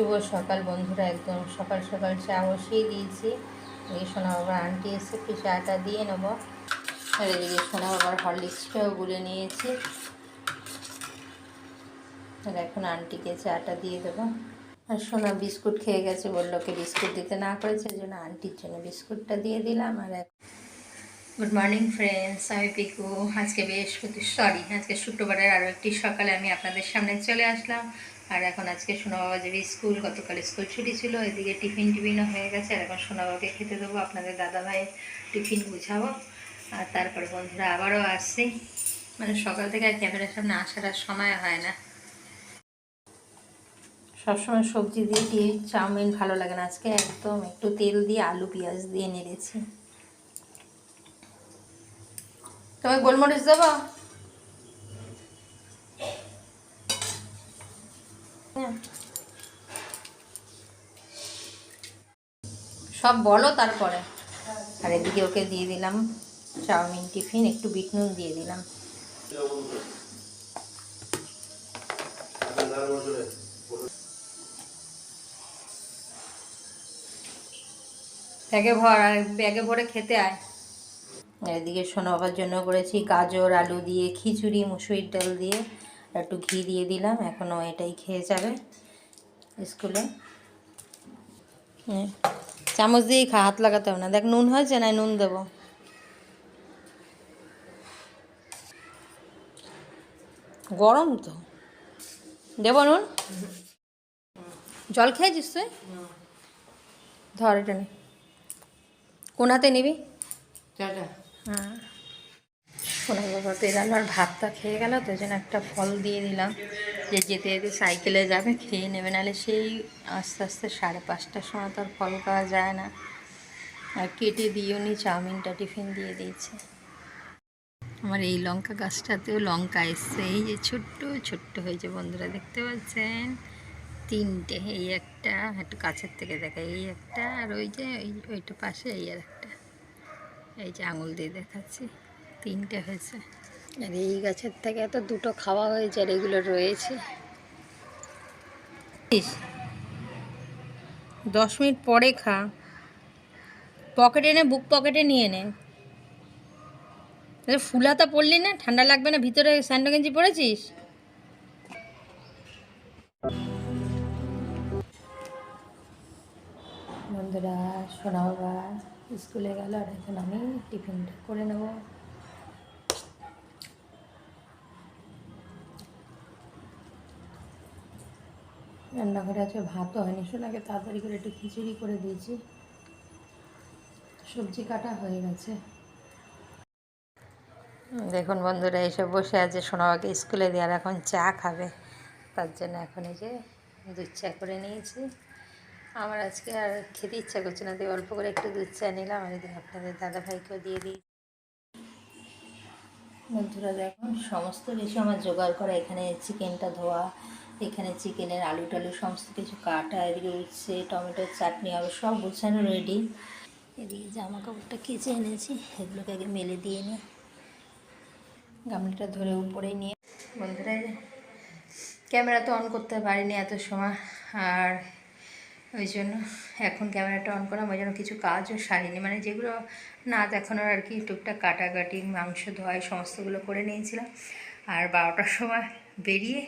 শুভ সকাল বন্ধুরা, একদম সকাল সকাল চা বসিয়ে দিয়েছি। এই সোনা বাবার আন্টি এসে একটু চাটা দিয়ে নেব। আর এদিকে সোনা বাবার হরলিক্সটাও গুলে নিয়েছি। আর এখন আন্টিকে চাটা দিয়ে দেবো। আর সোনা বিস্কুট খেয়ে গেছে, বলল ওকে বিস্কুট দিতে না করেছে এই জন্য আন্টির জন্য বিস্কুটটা দিয়ে দিলাম। আর গুড মর্নিং ফ্রেন্ডস আমি পিকু। আজকে বৃহস্পতি সরি আজকে শুক্রবারের আরও একটি সকালে আমি আপনাদের সামনে চলে আসলাম। আর এখন আজকে সোনাবাবা যাবে স্কুল গতকাল স্কুল ছুটি ছিল, এদিকে টিফিন টিফিনও হয়ে গেছে, আর এখন সোনাবাবাকে খেতে দেবো, আপনাদের দাদা দাদাভাই টিফিন বুঝাবো আর তারপরে বন্ধুরা আবারও আসছি। মানে সকাল থেকে আর ক্যামেরার সামনে আসার আর সময় হয় না। সবসময় সবজি দিয়ে দিয়ে চাউমিন ভালো লাগে না। আজকে একদম একটু তেল দিয়ে আলু, পেঁয়াজ দিয়ে নেড়েছি। তুমি গোলমরিচ দেবো? সব বলো তারপরে। আর এদিকে ওকে দিয়ে দিলাম চাউমিন টিফিন, একটু বিট নুন দিয়ে দিলাম। ব্যাগে ভর, আর ব্যাগে ভরে খেতে আয়। এদিকে সোনাবার জন্য করেছি গাজর, আলু দিয়ে, খিচুড়ি, মুসুরির ডাল দিয়ে। একটু ঘি দিয়ে দিলাম এখনও এটাই খেয়ে যাবে স্কুলে। চামচ দিয়েই খা হাত লাগাতে হবে না। দেখ নুন হয়েছে না নুন দেবো। গরম তো। দেবো নুন? জল খেয়েছিস তুই? ধর এটা কোন হাতে নিবি? হ্যাঁ। সোনা বাবা আর ভাতটা খেয়ে গেল, তো জন্য একটা ফল দিয়ে দিলাম। যে যেতে যেতে সাইকেলে যাবে, খেয়ে নেবে, নাহলে সেই আস্তে আস্তে সাড়ে পাঁচটার সময় তো আর ফল খাওয়া যায় না। আর কেটে দিও নি, চাউমিনটা টিফিন দিয়ে দিয়েছে। আমার এই লঙ্কা গাছটাতেও লঙ্কা এসছে, এই যে ছোট্ট ছোট্ট হয়েছে বন্ধুরা, দেখতে পাচ্ছেন? তিনটে, এই একটা, একটু কাছের থেকে দেখা, এই একটা, আর ওই যে, ওই, ওইটা পাশে, এই আর একটা। এই যে আঙুল দিয়ে দেখাচ্ছি। তিনটে হয়েছে। আর এই গাছের থেকে তো দুটো খাওয়া হয়েছে আর এগুলো রয়েছে। দশ মিনিট পরে খা। পকেটে নে বুক পকেটে নিয়ে নে। তাহলে ফুল হাতা না ঠান্ডা লাগবে না ভিতরে স্যান্ডো গেঞ্জি পরেছিস? বন্ধুরা সোনা বাবা স্কুলে গেল আর এখন আমি টিফিনটা করে নেব। রান্নাঘরে আছে ভাতও হয়নি। সোনাকে তাড়াতাড়ি করে একটু খিচুড়ি করে দিয়েছি। সবজি কাটা হয়ে গেছে। দেখুন বন্ধুরা এসে বসে আছে সোনাবাকে স্কুলে দেওয়ার এখন চা খাবে। তার জন্য এখন এই যে দুধ চা করে নিয়েছি। আমার আজকে আর খেতে ইচ্ছা করছে না তাই অল্প করে একটু দুধ চা নিলাম। আর এদিকে আপনাদের দাদা ভাইকেও দিয়ে দিই। বন্ধুরা দেখুন সমস্ত কিছু আমার জোগাড় করা এখানে চিকেনটা ধোয়া এখানে চিকেনের আলু টালু সমস্ত কিছু কাটা, এদিকে উঠছে টমেটোর চাটনি হবে, সব গুছানো রেডি এদিকে জামা কাপড়টা কেচে এনেছি, এগুলোকে আগে মেলে দিয়ে নিই গামলাটা ধরে উপরে নিয়ে। বন্ধুরা ক্যামেরা তো অন করতে পারিনি এত সময়, আর ওই জন্য এখন ক্যামেরাটা অন করলাম, ওই জন্য কিছু কাজও সারিনি। মানে যেগুলো না দেখানোর আর কি, টুকটাক কাটাকাটি, মাংস ধোয়াই, সমস্তগুলো করে নিয়েছিলাম। আর বারোটার সময় বেরিয়ে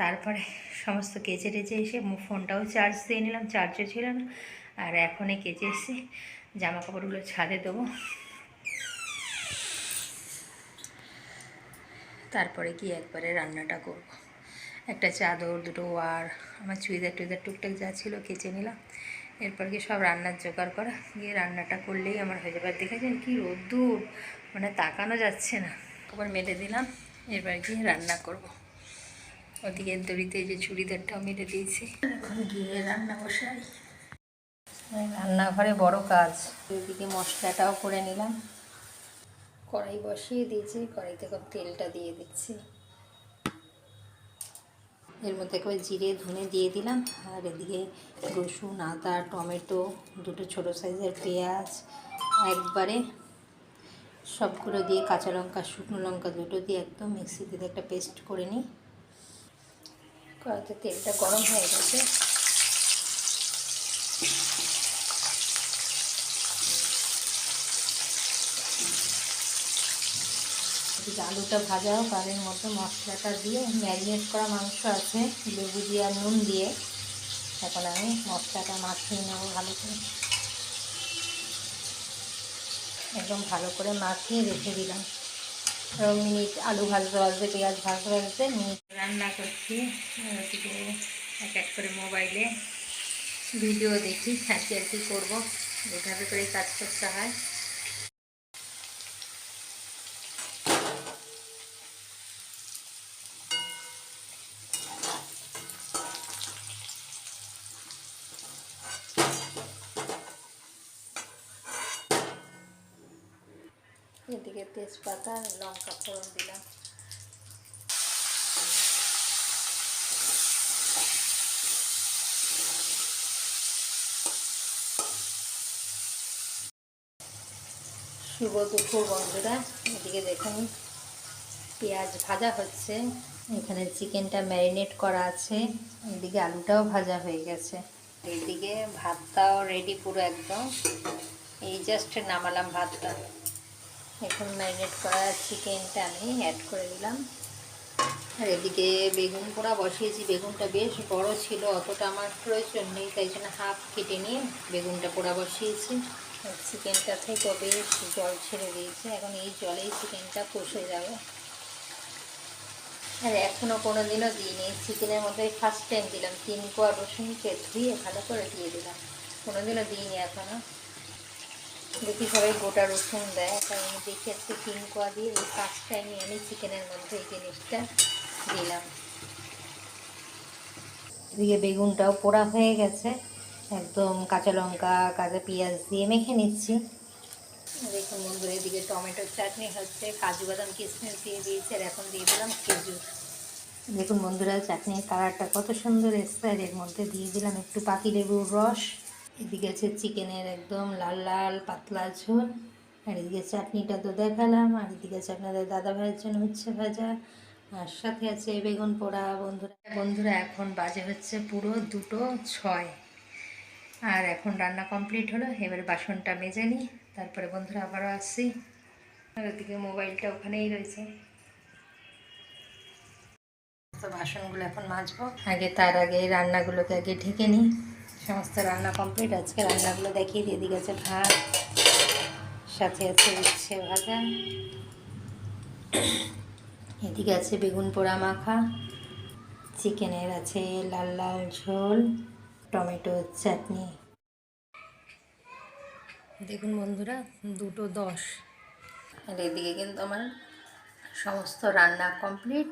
তারপরে সমস্ত কেচে টেচে এসে ফোনটাও চার্জ দিয়ে নিলাম চার্জও ছিল না। আর এখনই কেচে এসে জামা কাপড়গুলো ছাদে দেবো। তারপরে গিয়ে একবারে রান্নাটা করব। একটা চাদর, দুটো ওয়ার, আমার চুড়িদার টুইদার টুকটাক যা ছিল কেচে নিলাম। এরপর গিয়ে সব রান্নার জোগাড় করা। গিয়ে রান্নাটা করলেই আমার হয়ে যাবে। দেখেছেন কি রোদ্দুর? মানে তাকানো যাচ্ছে না। তারপর মেলে দিলাম। এরপর গিয়ে রান্না করব। ওদিকে দড়িতে যে চুড়িদারটাও মেলে দিয়েছি। এখন গিয়ে রান্না বসাই। রান্নাঘরে বড় কাজ। ওইদিকে মশলাটাও করে নিলাম। কড়াই বসিয়ে দিয়েছি কড়াইতে করে তেলটা দিয়ে দিচ্ছি। এর মধ্যে করে জিরে ধনে দিয়ে দিলাম। আর এদিকে রসুন আদা টমেটো দুটো ছোটো সাইজের পেঁয়াজ একবারে সবগুলো দিয়ে কাঁচা লঙ্কা শুকনো লঙ্কা দুটো দিয়ে একদম মিক্সিতে দিয়ে একটা পেস্ট করে নিই। কড়াতে তেলটা গরম হয়ে গেছে আলুটা ভাজা হোক আর এর মশলাটা দিয়ে ম্যারিনেট করা মাংস আছে, লেবু দিয়ে আর নুন দিয়ে। এখন আমি মশলাটা মাখিয়ে নেব ভালো করে। একদম ভালো করে মাখিয়ে রেখে দিলাম। মিনিট আলু ভাজতে ভাজতে পেঁয়াজ ভাজতে ভাজতে মিনিট রান্না করছি। এক এক করে মোবাইলে ভিডিও দেখি আর কি আর কি করব, এভাবে করে কাজ করতে হয় এদিকে তেজপাতা লঙ্কা ফোড়ন দিলাম। শুভ দুপুর বন্ধুরা, এদিকে দেখুন পেঁয়াজ ভাজা হচ্ছে। এখানে চিকেনটা ম্যারিনেট করা আছে, এদিকে আলুটাও ভাজা হয়ে গেছে। এদিকে ভাতটাও রেডি পুরো একদম। এই জাস্ট নামালাম ভাতটা। এখন ম্যারিনেট করা চিকেনটা আমি অ্যাড করে দিলাম। আর এদিকে বেগুন পোড়া বসিয়েছি, বেগুনটা বেশ বড় ছিল, অতটা আমার প্রয়োজন নেই, তাই জন্য হাফ কেটে নিয়ে বেগুনটা পোড়া বসিয়েছি। চিকেনটা থেকে বেশ জল ছেড়ে দিয়েছে, এখন এই জলেই চিকেনটা কষে যাবে। আর এখনও কোনো দিনও দিইনি, চিকেনের মধ্যে ফার্স্ট টাইম দিলাম, তিন কোয়া রসুনকে ধুয়ে ভালো করে দিয়ে দিলাম কোনো দিনও দিইনি এখনও দেখি সবাই গোটা রসুন দেয়। তাই আমি দেখি আজকে তিন কোয়া দিয়ে এই ফার্স্ট টাইমে আমি চিকেনের মধ্যে এই জিনিসটা দিলাম। এদিকে বেগুনটাও পোড়া হয়ে গেছে। একদম কাঁচা লঙ্কা, কাঁচা পেঁয়াজ দিয়ে মেখে নিচ্ছি। দেখুন বন্ধুরা, এদিকে টমেটোর চাটনি হচ্ছে, কাজু বাদাম, কিশমিশ দিয়ে দিয়েছি, আর এখন দিয়ে দিলাম খেজুর। দেখুন বন্ধুরা, চাটনির কালারটা কত সুন্দর এসছে, আর এর মধ্যে দিয়ে দিলাম একটু পাতি লেবুর রস। এদিকে আছে চিকেনের একদম লাল লাল পাতলা ঝোল, আর এদিকে চাটনিটা তো দেখালাম, আর এদিকে আছে আপনাদের দাদা ভাইয়ের জন্য হচ্ছে ভাজা, আর সাথে আছে বেগুন পোড়া। বন্ধুরা বন্ধুরা, এখন বাজে হচ্ছে পুরো দুটো ছয়, আর এখন রান্না কমপ্লিট হলো, এবারে বাসনটা মেজে নিই, তারপরে বন্ধুরা আবারও আসছি। আর ওদিকে মোবাইলটা ওখানেই রয়েছে। তো বাসনগুলো এখন মাজবো, আগে তার আগে রান্নাগুলোকে আগে ঢেকে নিই। সমস্ত রান্না কমপ্লিট আজকে রান্নাগুলো দেখিয়ে দিয়ে দিকে আছে ভাত, সাথে আছে উচ্ছে ভাজা, এদিকে আছে বেগুন পোড়া মাখা, চিকেনের আছে লাল লাল ঝোল, টমেটো চাটনি। দেখুন বন্ধুরা, দুটো দশ। আর এদিকে কিন্তু আমার সমস্ত রান্না কমপ্লিট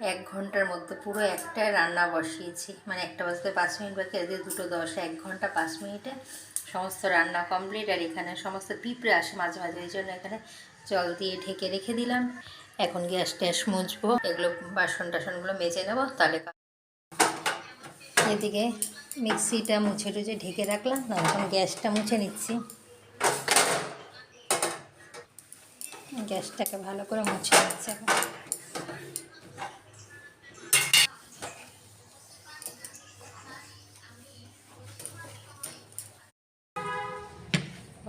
এক ঘণ্টার মধ্যে পুরো একটা রান্না বসিয়েছি। মানে একটা বাজতে পাঁচ মিনিট বাকি এদের দুটো দশ, এক ঘণ্টা পাঁচ মিনিটে সমস্ত রান্না কমপ্লিট আর এখানে সমস্ত পিঁপড়ে আসে মাঝে মাঝে, এই জন্য এখানে জল দিয়ে ঢেকে রেখে দিলাম। এখন গ্যাস ট্যাস মুছবো, এগুলো বাসন টাসনগুলো মেজে নেব, তাহলে এদিকে মিক্সিটা মুছে টুছে ঢেকে রাখলাম না এখন গ্যাসটা মুছে নিচ্ছি। গ্যাসটাকে ভালো করে মুছে নিচ্ছি এখন।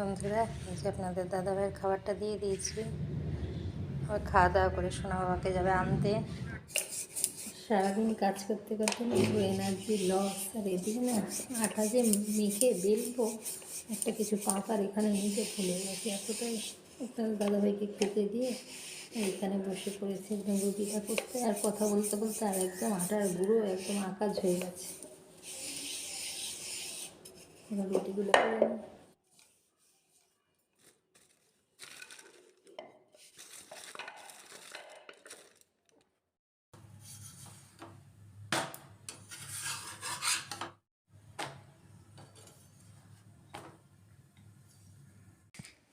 বন্ধুরা, এই যে আপনাদের দাদাভাইয়ের খাবারটা দিয়ে দিয়েছি। আবার খাওয়া দাওয়া করে সোনা বাবাকে যাবে আনতে। সারাদিন কাজ করতে করতে একটু এনার্জি লস আর এদিকে না, আঠা যে মেখে বেলবো, একটা কিছু পাতার এখানে নিজে ফুলে গেছে। এতটাই আপনার দাদাভাইকে খেতে দিয়ে এখানে বসে পড়েছে, একদম রুটিটা করতে। আর কথা বলতে বলতে আর একদম আটার গুঁড়ো, একদম আকাশ হয়ে গেছে। রুটিগুলো করে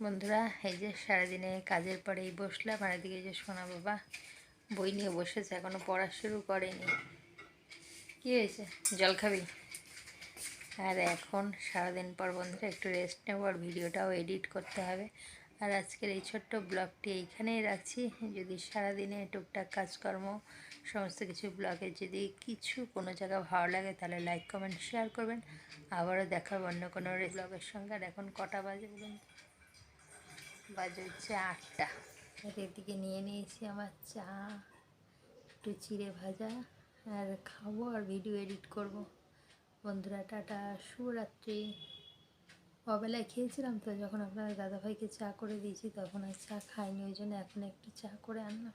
বন্ধুরা, এই যে সারাদিনে কাজের পরে এই বসলাম, আর এদিকে যে সোনা বাবা বই নিয়ে বসেছে, এখনও পড়া শুরু করেনি। কি হয়েছে? জল খাবি? আর এখন সারাদিন পর বন্ধুরা একটু রেস্ট নেব, আর ভিডিওটাও এডিট করতে হবে। আর আজকের এই ছোট্ট ব্লগটি এইখানেই রাখছি। যদি সারাদিনে টুকটাক কাজকর্ম, সমস্ত কিছু ব্লগে যদি কিছু কোনো জায়গা ভালো লাগে, তাহলে লাইক কমেন্ট শেয়ার করবেন। আবারও দেখাবো অন্য কোনো ব্লগের সঙ্গে। আর এখন কটা বাজে বলুন? বাজে হচ্ছে আটটা। আর দিকে নিয়ে নিয়েছি আমার চা, একটু চিড়ে ভাজা, আর খাব আর ভিডিও এডিট করব। বন্ধুরা, টাটা, শুভরাত্রি। অবেলায় খেয়েছিলাম তো, যখন আপনার দাদাভাইকে চা করে দিয়েছি, তখন আর চা খাইনি, ওই জন্য এখন একটু চা করে আনলাম।